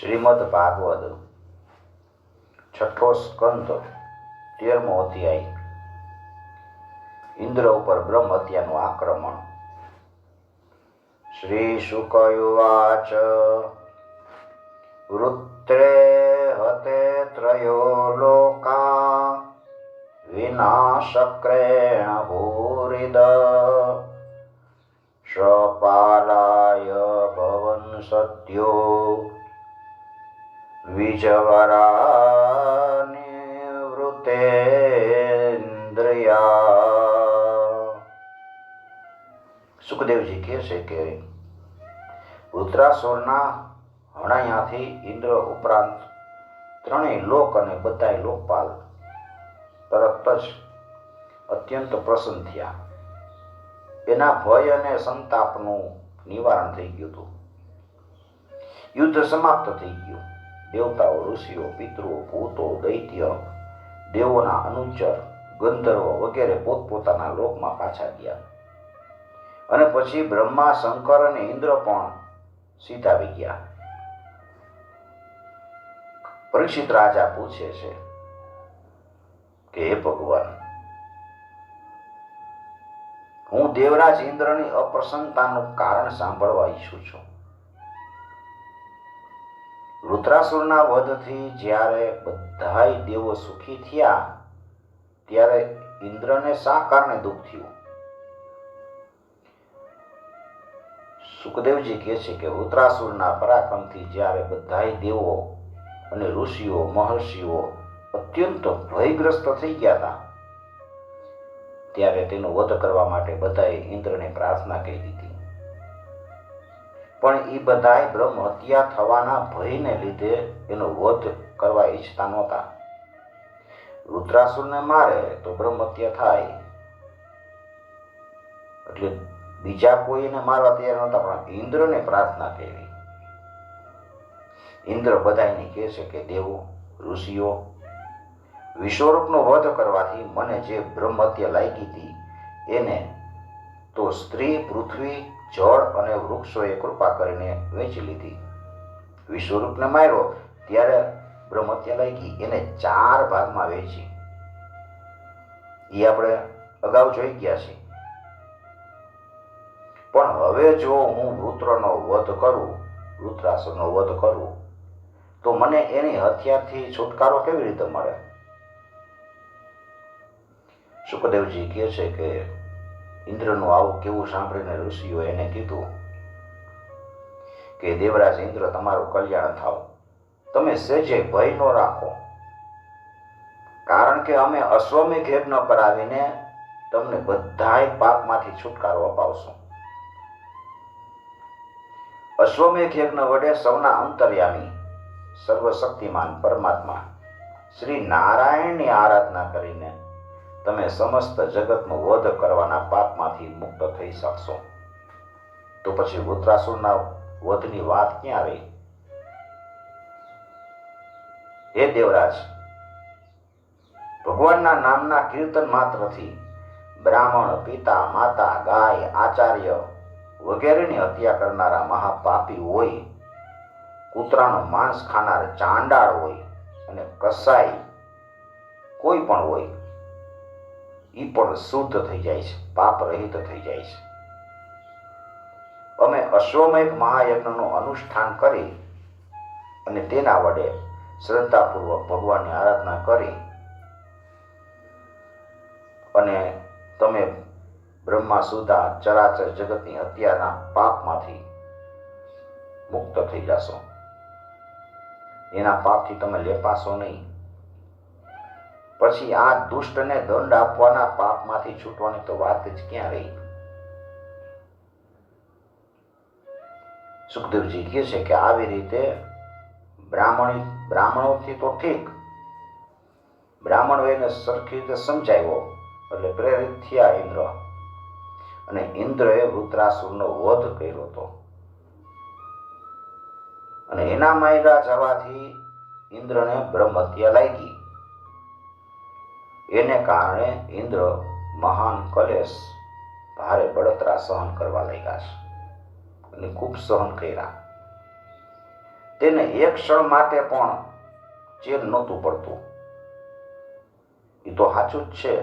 શ્રીમદ ભાગવત, છઠ્ઠો સ્કંદ, તેરમો અધ્યાય. ઇન્દ્ર ઉપર બ્રહ્મ હત્યાનું આક્રમણ. શ્રી શુકયુવાચ વૃત્રે હતે ત્રયો લોકા, વિનાશક્રેણ ભૂરિદ. શપાલાય ભવન સત્યો વિજવરાનિવૃતેન્દ્રિયા સુખદેવજી કહે છે કે વૃત્રાસુરના હણાયાથી ઇન્દ્ર ઉપરાંત ત્રણેય લોક અને બધાય લોકપાલ તરત જ અત્યંત પ્રસન્ન થયા. એના ભય અને સંતાપનું નિવારણ થઈ ગયું હતું. યુદ્ધ સમાપ્ત થઈ ગયું. દેવતાઓ, ઋષિઓ, પિતૃઓ, ભૂતો, દૈત્ય, દેવોના અનુચર, ગંધર્વો વગેરે પોતપોતાના લોકમાં પાછા ગયા. અને પછી બ્રહ્મા, શંકર અને ઇન્દ્ર પણ સીધા ગયા. પરીક્ષિત રાજા પૂછે છે કે, હે ભગવાન, હું દેવરાજ ઇન્દ્રની અપ્રસન્નતાનું કારણ સાંભળવા ઈચ્છું છું. વૃત્રાસુરના વધથી જ્યારે બધાય દેવો સુખી થયા, ત્યારે ઇન્દ્રને શા કારણે દુઃખ થયું? સુખદેવજી કહે છે કે વૃત્રાસુરના પરાક્રમથી જ્યારે બધાય દેવો અને ઋષિઓ, મહર્ષિઓ અત્યંત ભયગ્રસ્ત થઈ ગયા હતા, ત્યારે તેનો વધ કરવા માટે બધાએ ઇન્દ્રને પ્રાર્થના કરી દીધી. પણ એ બધાય બ્રહ્મ હત્યા થવાના ભયને લીધે એનો વધ કરવા ઈચ્છતા નહોતા. રુદ્રાસુરને મારે તો બ્રહ્મ હત્યા થાય. એટલે બીજા કોઈને મારવા તૈયાર નહોતા, પણ ઇન્દ્રને પ્રાર્થના કરી. ઇન્દ્ર બધાને કહે છે કે દેવો, ઋષિઓ, વિશ્વરૂપનો વધ કરવાથી મને જે બ્રહ્મત્ય લાગી હતી, એને તો સ્ત્રી પૃથ્વી જળ અને વૃક્ષોએ કૃપા કરીને વેચી લીધી. વિશ્વરૂપને માર્યો, ત્યારે બ્રહ્મત્યા લાગી એને ચાર ભાગમાં વેચી. એ આપણે અગાઉ જોઈ ગયા છીએ. પણ હવે જો હું વૃત્રનો વધ કરું વૃત્રાસુરનો વધ કરું, તો મને એની હત્યાથી છુટકારો કેવી રીતે મળે? સુખદેવજી કહે છે કે ઇન્દ્રનું આવું કેવું સાંભળીને ઋષિઓ એને કીધું કે દેવરાજ ઇન્દ્ર, તમારું કલ્યાણ થાવ. તમે સેજે ભય ન રાખો. કારણ કે અમે અશ્વમેઘ યજ્ઞ કરાવીને તમને બધાય પાપમાંથી છુટકારો અપાવશું. અશ્વમેઘ યજ્ઞ વડે સૌના અંતર્યામી, સર્વશક્તિમાન પરમાત્મા શ્રી નારાયણની આરાધના કરીને તમે સમસ્ત જગતનો વધ કરવાના પાપમાંથી મુક્ત થઈ શકશો. તો પછી વૃત્રાસુરના વધની વાત ક્યાં રહી? હે દેવરાજ, ભગવાનના નામના કીર્તન માત્રથી બ્રાહ્મણ, પિતા, માતા, ગાય, આચાર્ય વગેરેની હત્યા કરનારા મહાપાપી હોય, કૂતરાનો માંસ ખાનાર ચાંડાળ હોય અને કસાઈ કોઈ પણ હોય એ પણ શુદ્ધ થઈ જાય છે પાપ રહિત થઈ જાય છે. અમે અશ્વમેઘ મહાયજ્ઞનું અનુષ્ઠાન કરી અને તેના વડે શ્રદ્ધાપૂર્વક ભગવાનની આરાધના કરી અને તમે બ્રહ્મા સુધા ચરાચર જગતની હત્યાના પાપમાંથી મુક્ત થઈ જશો. એના પાપથી તમે લેપાશો નહીં. પછી આ દુષ્ટને દંડ આપવાના પાપમાંથી છૂટવાની તો વાત જ ક્યાં રહી? સુખદેવજી કહે છે કે આવી રીતે બ્રાહ્મણી, બ્રાહ્મણોથી તો ઠીક. બ્રાહ્મણો એને સરખી રીતે સમજાવ્યો એટલે પ્રેરિત થયા ઇન્દ્ર. અને ઇન્દ્રએ વૃત્રાસુરનો વધ કર્યો હતો. અને એના માયરા જવાથી ઇન્દ્રને બ્રહ્મ હત્યા લાગી. એને કારણે ઇન્દ્ર મહાન કલેશ ભારે બળતરા સહન કરવા લાગ્યા છે અને ખૂબ સહન કર્યા. તેને એક ક્ષણ માટે પણ ચેર નહોતું પડતું. એ તો સાચું જ છે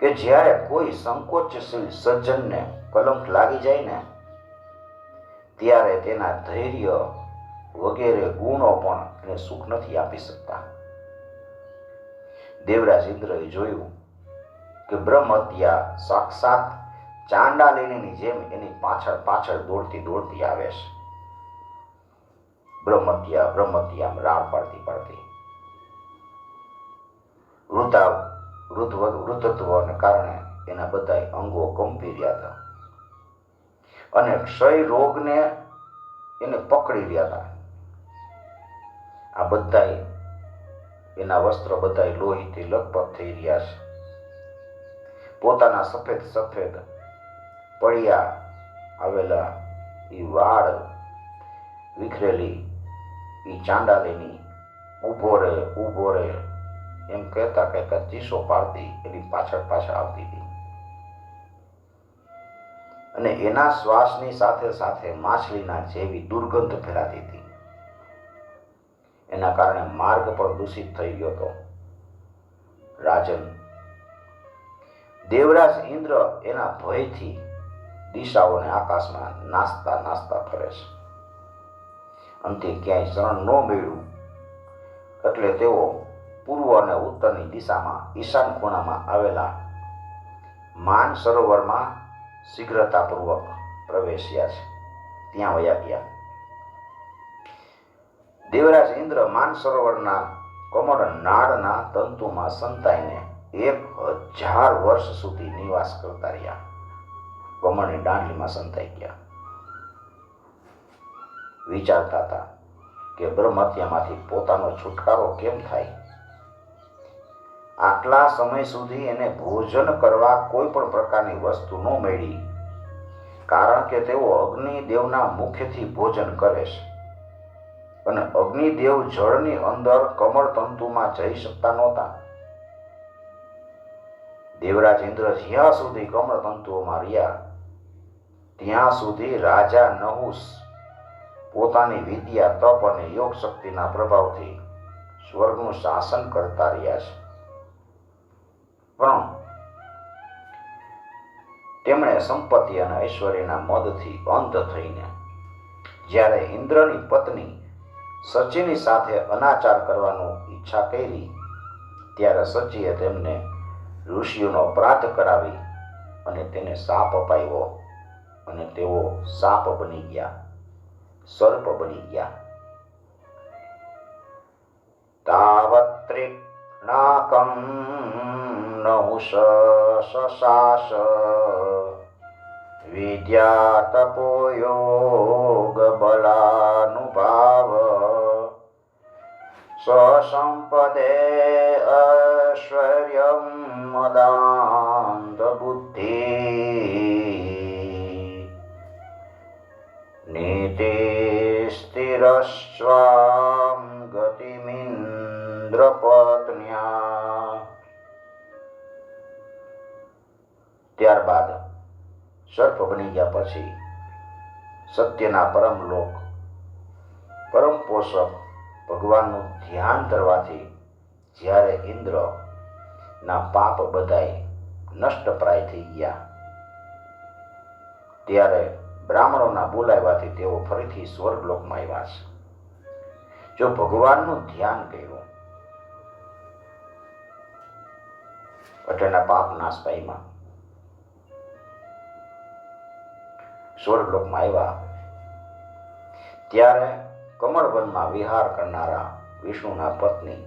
કે જ્યારે કોઈ સંકોચશીલ સજ્જનને કલંક લાગી જાય ને, ત્યારે તેના ધૈર્ય વગેરે ગુણો પણ એને સુખ નથી આપી શકતા. દેવરાજ ઇન્દ્રએ જોયું કે બ્રહ્મત્યા સાક્ષાત ચાંડા લેણીની જેમ એની પાછળ પાછળ દોડતી દોડતી આવે છે. બ્રહ્મત્યા બ્રહ્મત્યા રાડ પાડતી પાડતી. વૃદ્ધા વૃદ્ધ વૃદ્ધત્વને કારણે એના બધા અંગો કંપી રહ્યા હતા. અને ક્ષય રોગને એને પકડી રહ્યા હતા. આ બધાય એના વસ્ત્ર બધાય લોહીથી લગભગ થઈ રહ્યા છે. પોતાના સફેદ સફેદ પડ્યા આવેલા એ વાળ વિખરેલી એ ચાંડાલીની ઊભો રે ઊભો રે એમ કહેતા કહેતા ચીસો પાડતી, એની પાછળ પાછળ આવતી હતી. અને એના શ્વાસની સાથે સાથે માછલીના જેવી દુર્ગંધ ફેલાતી હતી. એના કારણે માર્ગ પણ દૂષિત થઈ ગયો હતો. રાજન, દેવરાજ ઇન્દ્ર એના ભયથી દિશાઓને આકાશમાં નાસ્તા નાસ્તા ફરે છે. અંતે ક્યાંય શરણ ન મળ્યું. એટલે તેઓ પૂર્વ અને ઉત્તરની દિશામાં ઈશાન ખૂણામાં આવેલા માન સરોવરમાં શીઘ્રતાપૂર્વક પ્રવેશ્યા છે. ત્યાં વયા ગયા. દેવરાજ ઇન્દ્ર માન સરોવરના કમળ નાળના તંતુમાં સંતાઈને એક હજાર વર્ષ સુધી નિવાસ કરતા રહ્યા. કમળની દાંડલીમાં સંતાઈ ગયા. વિચારતા હતા કે બ્રહ્મત્યામાંથી પોતાનો છુટકારો કેમ થાય? આટલા સમય સુધી એને ભોજન કરવા કોઈ પણ પ્રકારની વસ્તુ ન મળી, કારણ કે તેઓ અગ્નિદેવના મુખ્યથી ભોજન કરે છે. અને અગ્નિદેવ જળની અંદર કમળ તંતુમાં જઈ શકતા નહોતા. દેવરાજ ઇન્દ્ર જ્યાં સુધી કમળ તંતુઓમાં રહ્યા, ત્યાં સુધી રાજા નહુસ પોતાની વિદ્યા, તપ અને યોગ શક્તિના પ્રભાવથી સ્વર્ગનું શાસન કરતા રહ્યા છે. પણ તેમણે સંપત્તિ અને ઐશ્વર્યના મદથી અંત થઈને જ્યારે ઇન્દ્રની પત્ની સચીની સાથે અનાચાર કરવાનું ઈચ્છા કરી, ત્યારે સચીએ તેમને ઋષિઓનો અપરાધ કરાવી અને તેને સાપ અપાવ્યો અને તેઓ સાપ બની ગયા, સર્પ બની ગયા. તાવત્રિનાકમ નહુષ શશાસ વિદ્યા તપોયોગ બલાનુભાવ સ્વસંપદે ઐશ્વર્યમ મદાંત બુદ્ધિ નીતિ સ્થિરસ્વામ ગતિમિન્દ્ર પત્ન્યા ત્યારબાદ સર્પ બની ગયા પછી સત્યના પરમ લોક પરમ પોષક ભગવાનનું ધ્યાન કરવાથી જ્યારે ઇન્દ્ર ના પાપ બધાય નષ્ટપ્રાય થઈ ગયા. ત્યારે બ્રાહ્મણોના બોલાવ્યાથી તેઓ ફરીથી સ્વર્ગલોકમાં આવ્યા છે. જો ભગવાનનું ધ્યાન કર્યું અટેના પાપ નાશ પામ્યા સ્વર્ગલોકમાં આવ્યા, ત્યારે કમળવનમાં વિહાર કરનારા વિષ્ણુના પત્ની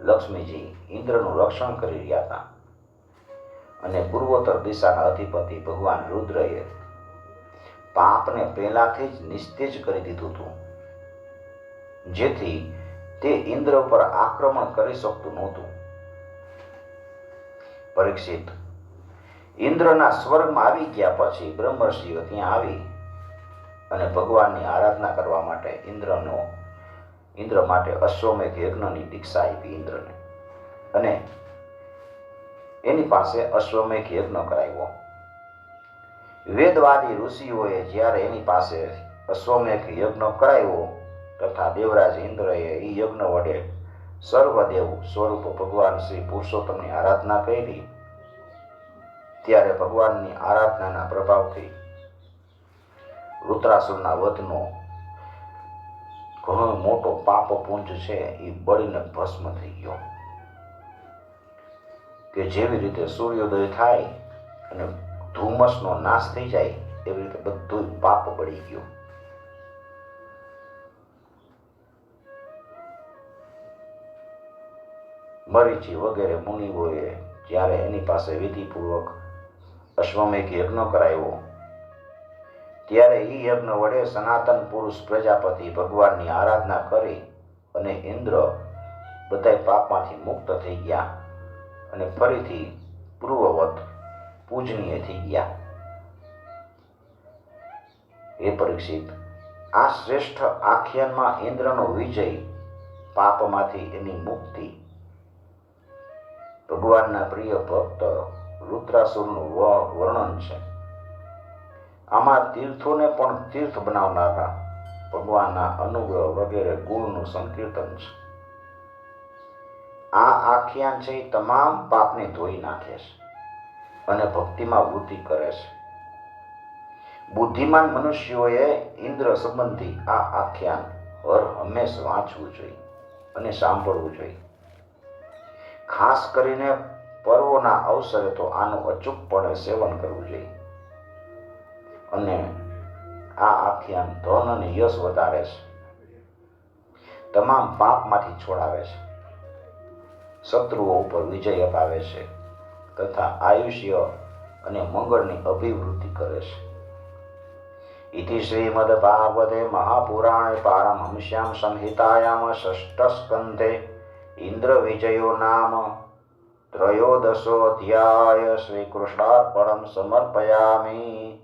લક્ષ્મીજી ઇન્દ્રનું રક્ષણ કરી રહ્યા હતા. અને પૂર્વોત્તર દિશાના અધિપતિ ભગવાન રુદ્રએ પાપને પહેલાથી જ નિસ્તેજ કરી દીધું હતું. જેથી તે ઇન્દ્ર પર આક્રમણ કરી શકતું નહોતું. પરીક્ષિત, ઇન્દ્રના સ્વર્ગમાં આવી ગયા પછી બ્રહ્મર્ષિઓ ત્યાં આવી અને ભગવાનની આરાધના કરવા માટે ઇન્દ્રનો, ઇન્દ્ર માટે અશ્વમેઘ યજ્ઞની દીક્ષા આપી ઇન્દ્રને. અને એની પાસે અશ્વમેઘ યજ્ઞ કરાવ્યો. વેદવાદી ઋષિઓએ જ્યારે એની પાસે અશ્વમેઘ યજ્ઞ કરાવ્યો તથા દેવરાજ ઇન્દ્રએ એ યજ્ઞ વડે સર્વદેવ સ્વરૂપ ભગવાન શ્રી પુરુષોત્તમની આરાધના કરી, ત્યારે ભગવાનની આરાધનાના પ્રભાવથી રુદ્રાસુરના વધનો ઘણો મોટો પાપ પુંજ છે એ બળીને ભસ્મ થઈ ગયો. કે જેવી રીતે સૂર્યોદય થાય અને ધુમ્મસનો નાશ થઈ જાય, એવી રીતે બધું પાપ બળી ગયું. મરીચી વગેરે મુનિઓએ જ્યારે એની પાસે વિધિપૂર્વક અશ્વમેઘ યજ્ઞ કરાવ્યો ત્યારે એ યજ્ઞ વડે સનાતન પુરુષ પ્રજાપતિ ભગવાનની આરાધના કરી અને ઇન્દ્ર બધાય પાપમાંથી મુક્ત થઈ ગયા અને ફરીથી પૂર્વવત પૂજનીય થઈ ગયા. એ પરીક્ષિત, આ શ્રેષ્ઠ આખ્યાનમાં ઇન્દ્રનો વિજય પાપમાંથી એની મુક્તિ. ભગવાનના પ્રિય ભક્ત રુદ્રાસુરનું વર્ણન છે. આમાં તીર્થોને પણ તીર્થ બનાવનારા ભગવાનના અનુગ્રહ વગેરે ગુણનું સંકીર્તન છે. આ આખ્યાન છે એ તમામ પાપને ધોઈ નાખે છે અને ભક્તિમાં વૃદ્ધિ કરે છે. બુદ્ધિમાન મનુષ્યોએ ઇન્દ્ર સંબંધી આ આખ્યાન હર હંમેશ વાંચવું જોઈએ અને સાંભળવું જોઈએ. ખાસ કરીને પર્વોના અવસરે તો આનું અચૂકપણે સેવન કરવું જોઈએ. અને આ આખ્યાન ધન અને યશ વધારે છે. તમામ પાપમાંથી છોડાવે છે. શત્રુઓ ઉપર વિજય અપાવે છે તથા આયુષ્ય અને મંગળની અભિવૃદ્ધિ કરે છે. ઇતિ શ્રીમદ્ભાગવતે મહાપુરાણે પારમહંસ્યામ સંહિતાયામ ષષ્ઠસ્કંધે ઇન્દ્રવિજયો નામ ત્રયોદશોऽધ્યાય શ્રીકૃષ્ણાર્પણમ સમર્પયામિ.